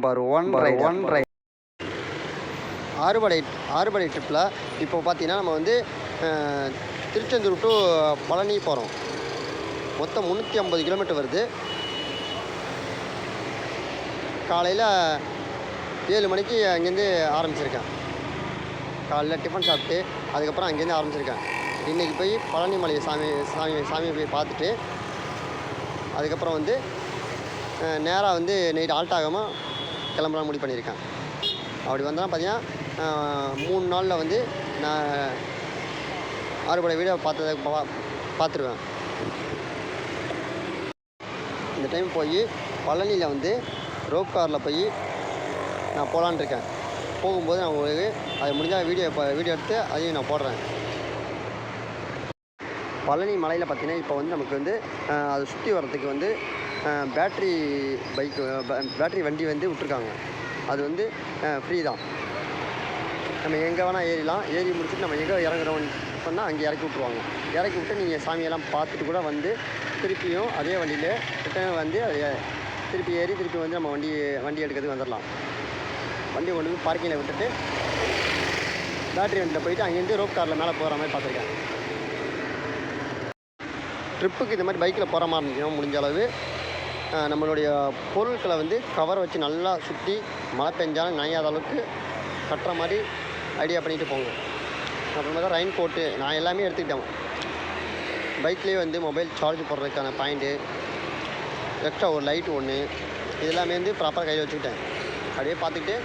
Number one one right ஆறுபடை ஆறுபடை ட்ரிப்பில் இப்போ பார்த்தீங்கன்னா நம்ம வந்து திருச்செந்தூர் டு பழனி போகிறோம் மொத்தம் முந்நூற்றி ஐம்பது கிலோமீட்டர் வருது. காலையில் ஏழு மணிக்கு அங்கேருந்து ஆரம்பிச்சிருக்கேன். காலைல டிஃபன் சாப்பிட்டு அதுக்கப்புறம் அங்கேருந்து ஆரம்பிச்சிருக்கேன். இன்றைக்கி போய் பழனி மலை சாமி சாமி சாமியை போய் பார்த்துட்டு அதுக்கப்புறம் வந்து நேராக வந்து நைட் ஆல்ட் ஆகாமல் கிளம்பலாம் முடிவு பண்ணியிருக்கேன் அப்படி வந்தால் பார்த்தீங்கன்னா மூணு நாளில் வந்து நான் ஆறுபடை வீடியோ பார்த்ததை பா பார்த்துருவேன். இந்த டைம் போய் பழனியில் வந்து ரோப் காரில் போய் நான் போகலான்னு இருக்கேன். போகும்போது நான் உங்களுக்கு அது முடிஞ்சால் வீடியோ வீடியோ எடுத்து அதையும் நான் போடுறேன். பழனி மலையில் பார்த்தீங்கன்னா இப்போ வந்து நமக்கு வந்து அதை சுற்றி வர்றதுக்கு வந்து பேட்ரி பைக்கு பேட்ரி வண்டி வந்து விட்ருக்காங்க அது வந்து ஃப்ரீ தான். நம்ம எங்கே வேணால் ஏறிலாம். ஏறி முடிச்சுட்டு நம்ம எங்கே இறங்குறோம்னு சொன்னால் அங்கே இறக்கி விட்ருவாங்க இறக்கி விட்டு நீங்கள் சாமியெல்லாம் பார்த்துட்டு கூட வந்து திருப்பியும் அதே வண்டியில் ரிட்டர்ன் வந்து அதை திருப்பி ஏறி திருப்பி வந்து நம்ம வண்டி வண்டி எடுக்கிறதுக்கு வந்துடலாம் வண்டி கொண்டு போய் பார்க்கிங்கில் விட்டுட்டு பேட்டரி வண்டியில் போயிட்டு அங்கேருந்து ரோப் காரில் மேலே போகிற மாதிரி பார்த்துருக்கேன். ட்ரிப்புக்கு இந்த மாதிரி பைக்கில் போகிற மாதிரி இருந்துச்சுன்னா முடிஞ்ச அளவு நம்மளுடைய பொருட்களை வந்து கவரை வச்சு நல்லா சுற்றி மழை பெஞ்சாலும் நனையாத அளவுக்கு கட்டுற மாதிரி ஐடியா பண்ணிட்டு போங்க. அப்புறமா தான் ரெயின் கோட்டு நான் எல்லாமே எடுத்துக்கிட்டேன். பைக்லேயே வந்து மொபைல் சார்ஜ் போடுறதுக்கான பாயிண்ட்டு எக்ஸ்ட்ரா ஒரு லைட் ஒன்று இதெல்லாமே வந்து ப்ராப்பராக கையில் வச்சுக்கிட்டேன். அப்படியே பார்த்துக்கிட்டு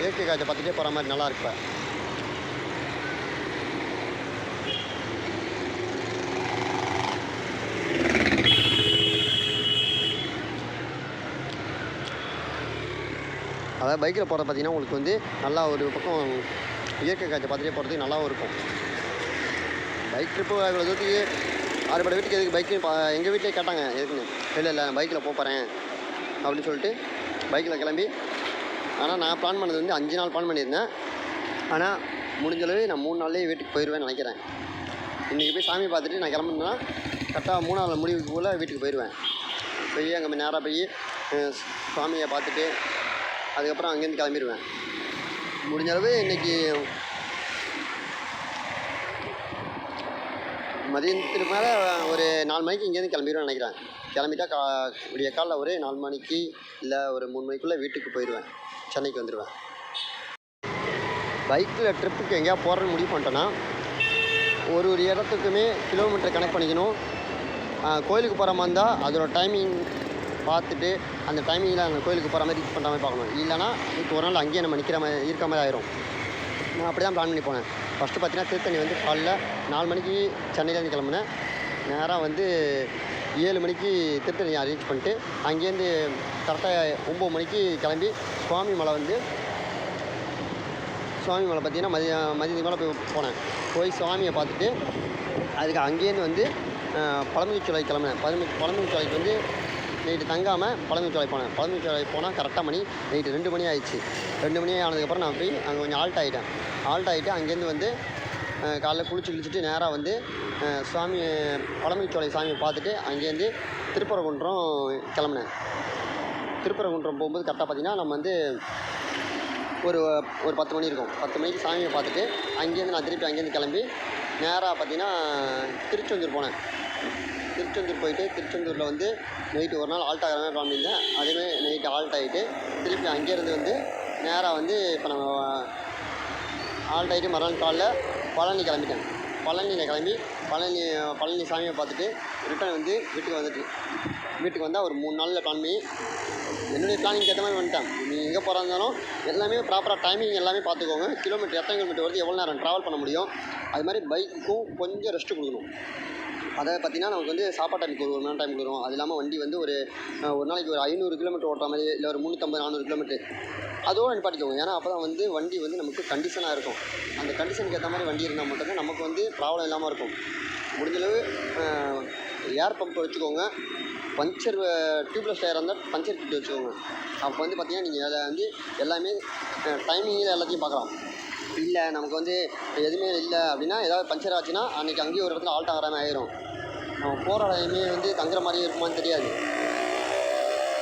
இயற்கை காட்சி பார்த்துட்டே போகிற மாதிரி நல்லா இருப்பேன் அதாவது பைக்கில் போகிற பார்த்தீங்கன்னா உங்களுக்கு வந்து நல்லா ஒரு பக்கம் இயற்கை காட்சி பார்த்துட்டே போகிறதுக்கு நல்லாவும் இருக்கும். பைக் ட்ரிப்பு இவ்வளோ தூரத்துக்கு ஆறுபட வீட்டுக்கு எதுக்கு பைக்கு எங்கள் வீட்டிலே கேட்டாங்க எதுக்குன்னு? இல்லை இல்லை நான் பைக்கில் போகிறேன் அப்படின்னு சொல்லிட்டு பைக்கில் கிளம்பி. ஆனால் நான் பிளான் பண்ணது வந்து அஞ்சு நாள் பிளான் பண்ணியிருந்தேன். ஆனால் முடிஞ்சளவு நான் மூணு நாள்லேயே வீட்டுக்கு போயிடுவேன் நினைக்கிறேன். இன்றைக்கி போய் சாமி பார்த்துட்டு நான் கிளம்புனா கரெக்டாக மூணாவது நாள் முடிவுக்குள்ளே வீட்டுக்கு போயிடுவேன். போய் அங்கே நேராக போய் சாமியை பார்த்துட்டு அதுக்கப்புறம் அங்கேருந்து கிளம்பிடுவேன். முடிஞ்ச அளவு இன்றைக்கி மதியத்துக்கு மேலே ஒரு நாலு மணிக்கு இங்கேருந்து கிளம்பிடுவேன் நினைக்கிறேன். கிளம்பிட்டா கா விடிய காலைல ஒரு நாலு மணிக்கு இல்லை ஒரு மூணு மணிக்குள்ளே வீட்டுக்கு போயிடுவேன். சென்னைக்கு வந்துடுவேன். பைக்கில் ட்ரிப்புக்கு எங்கேயா போகிறேன்னு முடிவு பண்ணிட்டேன்னா ஒரு ஒரு இடத்துக்குமே கிலோமீட்டர் கனெக்ட் பண்ணிக்கணும். கோயிலுக்கு போகிற மாதிரி இருந்தால் அதோடய டைமிங் பார்த்துட்டு அந்த டைமிங்கில் அந்த கோயிலுக்கு போகிற மாதிரி ரீச் பண்ணுற மாதிரி பார்க்கணும். இல்லைனா இப்போ ஒரு நாள் அங்கேயே நம்ம நிற்கிற மாதிரி இருக்கிற மாதிரி ஆயிரும். நான் அப்படி தான் பிளான் பண்ணி போனேன். ஃபஸ்ட்டு பார்த்தீங்கன்னா திருத்தணி வந்து காலைல நாலு மணிக்கு சென்னையிலேருந்து கிளம்புனேன். நேராக வந்து ஏழு மணிக்கு திருத்தணியை ரீச் பண்ணிட்டு அங்கேருந்து கரெக்டாக ஒம்பது மணிக்கு கிளம்பி சுவாமி மலை வந்து சுவாமி மலை பார்த்தீங்கன்னா மதிய மதியம் மேலே போய் போனேன். போய் சுவாமியை பார்த்துட்டு அதுக்கு அங்கேருந்து வந்து பழமுதிர்ச்சோலை கிளம்புனேன். பழமு பழமுதிர்ச்சோலைக்கு வந்து நைட்டு தங்காமல் பழமுதிர்ச்சோலை போனேன். பழமுதிர்ச்சோலை போனால் கரெக்டாக மணி நைட்டு ரெண்டு மணி ஆயிடுச்சு. ரெண்டு மணி ஆனதுக்கப்புறம் நான் போய் அங்கே கொஞ்சம் ஆல்ட் ஆகிட்டேன் ஆல்ட் ஆகிட்டு அங்கேருந்து வந்து காலையில் காலைல குளிச்சு குளிச்சுட்டு நேராக வந்து சுவாமி பழமுதிர்ச்சோலை சாமியை பார்த்துட்டு அங்கேருந்து திருப்பரங்குன்றம் கிளம்புனேன். திருப்பரங்குன்றம் போகும்போது கரெக்டாக பார்த்தீங்கன்னா நம்ம வந்து ஒரு ஒரு பத்து மணி இருக்கும். பத்து மணிக்கு சாமியை பார்த்துட்டு அங்கேருந்து நான் திருப்பி அங்கேருந்து கிளம்பி நேராக பார்த்தீங்கன்னா திருச்செந்தூர் போனேன். திருச்செந்தூர் போயிட்டு திருச்செந்தூரில் வந்து நைட்டு ஒரு நாள் ஆல்ட் ஆகிற மாதிரி பிளான் பண்ணியிருந்தேன் நைட்டு ஆல்ட் ஆகிட்டு திருப்பி அங்கேருந்து வந்து நேராக வந்து இப்போ நம்ம ஆல்ட் ஆகிட்டு மறுநாள் காலைல பழனி கிளம்பிட்டேன். பழனியில் கிளம்பி பழனி பழனி சாமியை பார்த்துட்டு ரிட்டர்ன் வந்து வீட்டுக்கு வந்துட்டு வீட்டுக்கு வந்தால் ஒரு மூணு நாளில் பிளான் பண்ணி என்னுடைய பிளானிங் ஏற்ற மாதிரி வந்துட்டேன். நீங்கள் எங்கே போகிறா எல்லாமே ப்ராப்பராக டைமிங் எல்லாமே பார்த்துக்கோங்க. கிலோமீட்டர் எத்தனை கிலோமீட்டர் வருது எவ்வளோ நேரம் ட்ராவல் பண்ண முடியும்? அது மாதிரி பைக்குக்கும் கொஞ்சம் ரெஸ்ட்டு கொடுக்கணும். அதை பார்த்தீங்கன்னா நமக்கு வந்து சாப்பாடு டைமுக்கு ஒரு ஒரு மணி டைம் கொடுக்குறோம் அது இல்லாமல் வண்டி வந்து ஒரு ஒரு நாளைக்கு ஒரு ஐநூறு கிலோமீட்டர் ஓட்டுற மாதிரி இல்லை ஒரு முந்நூற்றம்பது நானூறு கிலோமீட்டர் அதோடு நிப்பாட்டிக்கோங்க. ஏன்னா அப்போ தான் வந்து வண்டி வந்து நமக்கு கண்டிஷனாக இருக்கும். அந்த கண்டிஷனுக்கு ஏற்ற மாதிரி வண்டி இருந்தால் மட்டும்தான் நமக்கு வந்து ப்ராப்ளம் இல்லாமல் இருக்கும். முடிஞ்சளவு ஏர் பம்ப் வச்சுக்கோங்க. பஞ்சர் டியூப்லெஸ் டயர் இருந்தால் பஞ்சர் கிட்டு வச்சுக்கோங்க. அப்போ வந்து பார்த்தீங்கன்னா நீங்கள் அதை வந்து எல்லாமே டைமிங்கில் எல்லாத்தையும் பார்க்கலாம் இல்லை நமக்கு வந்து எதுவுமே இல்லை அப்படின்னா ஏதாவது பஞ்சர் ஆச்சுன்னா அன்றைக்கி அங்கேயே ஒரு இடத்துல ஆல்ட் ஆகிற மாதிரி ஆயிரும். நம்ம போகிற இடமே வந்து தங்குற மாதிரி இருக்குமான்னு தெரியாது.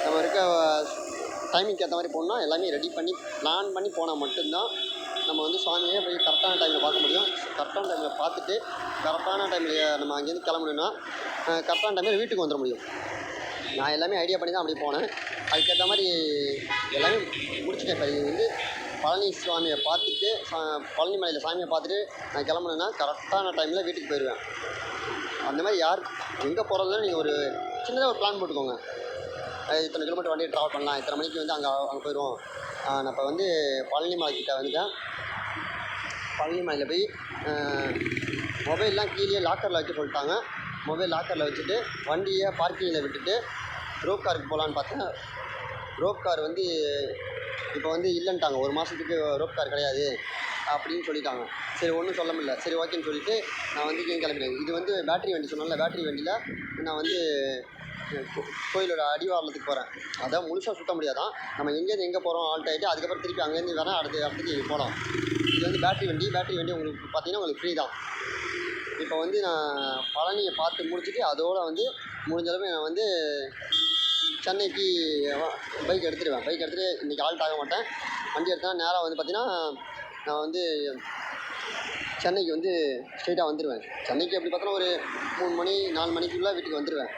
நம்ம இருக்க டைமிங்க்கு ஏற்ற மாதிரி போகணுன்னா எல்லாமே ரெடி பண்ணி பிளான் பண்ணி போனால் மட்டும்தான் நம்ம வந்து சுவாமியை போய் கரெக்டான டைமில் பார்க்க முடியும். கரெக்டான டைமில் பார்த்துட்டு கரெக்டான டைமில் நம்ம அங்கேருந்து கிளம்பணுன்னா கரெக்டான டைமில் வீட்டுக்கு வந்துட முடியும். நான் எல்லாமே ஐடியா பண்ணி தான் அப்படி போனேன். அதுக்கேற்ற மாதிரி எல்லாமே முடிச்சுட்டேன். இப்போ இது வந்து பழனி சுவாமியை பார்த்துட்டு சா- பழனி மலையில் சாமியை பார்த்துட்டு நான் கிளம்புனேன்னா கரெக்டான டைமில் வீட்டுக்கு போயிடுவேன் அந்த மாதிரி யார் எங்கே போகிறதுன்னு நீங்கள் ஒரு சின்னதாக ஒரு பிளான் போட்டுக்கோங்க. இத்தனை கிலோமீட்டர் வண்டி ட்ராவல் பண்ணலாம். இத்தனை மணிக்கு வந்து அங்கே அங்கே போயிடுவோம் நான் இப்போ வந்து பழனி மலைக்கிட்ட வந்துட்டேன். பழனி மலையில் போய் மொபைல்லாம் கீழே லாக்கரில் வைக்க சொல்லிட்டாங்க. மொபைல் லாக்கரில் வச்சுட்டு வண்டியை பார்க்கிங்கில் விட்டுட்டு ரோப் காருக்கு போகலான்னு பார்த்தேன். ரோப் கார் வந்து இப்போ வந்து இல்லைன்ட்டாங்க. ஒரு மாதத்துக்கு ரோப் கார் கிடையாது அப்படின்னு சொல்லிட்டாங்க. சரி ஒன்றும் சொல்ல முடியல. சரி ஓகேன்னு சொல்லிட்டு நான் வந்து இங்கே கிளம்பிட்டேன். இது வந்து பேட்டரி வண்டி சொன்னால பேட்டரி வண்டியில் நான் வந்து கோ- கோயிலோட அடிவாரத்துக்கு போகிறேன் அதான் முழுசாக சுத்த முடியாதான். நம்ம எங்கேருந்து எங்கே போகிறோம் ஆல்ட் ஆகிட்டு அதுக்கப்புறம் திருப்பி அங்கேருந்து வேணால் அடுத்த இடத்துக்கு போகலாம் இது வந்து பேட்டரி வண்டி பேட்டரி வண்டி உங்களுக்கு பார்த்தீங்கன்னா உங்களுக்கு ஃப்ரீ தான். இப்போ வந்து நான் பழனியை பார்த்து முடிச்சுட்டு அதோடு வந்து முடிஞ்சளவு நான் வந்து சென்னைக்கு பைக் எடுத்துடுவேன். பைக் எடுத்துகிட்டு இன்றைக்கி ஆல்ட் ஆக மாட்டேன். வண்டி எடுத்தால் நேராக வந்து பார்த்திங்கன்னா நான் வந்து சென்னைக்கு வந்து ஸ்ட்ரெயிட்டாக வந்துடுவேன். சென்னைக்கு எப்படி பார்த்தோன்னா ஒரு மூணு மணி நாலு மணிக்குள்ளே வீட்டுக்கு வந்துடுவேன்.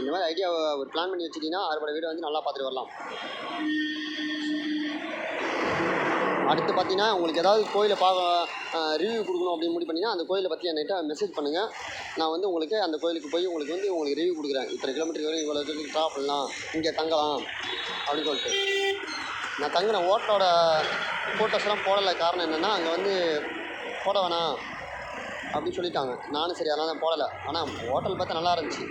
இந்த மாதிரி ஐடியா ஒரு பிளான் பண்ணி வச்சுட்டிங்கன்னா அறுபடை வீடு வந்து நல்லா பார்த்துட்டு வரலாம். அடுத்து பார்த்தீங்கன்னா உங்களுக்கு ஏதாவது கோயிலை பார்க்க ரிவ்யூ கொடுக்கணும் அப்படின்னு முடிவு பண்ணிங்கன்னா அந்த கோயிலை பற்றி என்கிட்ட மெசேஜ் பண்ணுங்கள் நான் வந்து உங்களுக்கு அந்த கோயிலுக்கு போய் உங்களுக்கு வந்து உங்களுக்கு ரிவ்யூ கொடுக்குறேன். இத்தனை கிலோமீட்டர் வரையும் இவ்வளோ தூரம் ட்ராப் பண்ணலாம் இங்கே தங்கலாம் அப்படின்னு சொல்லிட்டு. நான் தங்கின ஓட்டோட ஃபோட்டோஸ்லாம் போடலை. காரணம் என்னென்னா அங்கே வந்து போட வேணாம் அப்படின்னு சொல்லிட்டாங்க. நானும் சரி அதனால் தான் போடலை. ஆனால் ஹோட்டல் பார்த்தா நல்லா இருந்துச்சு.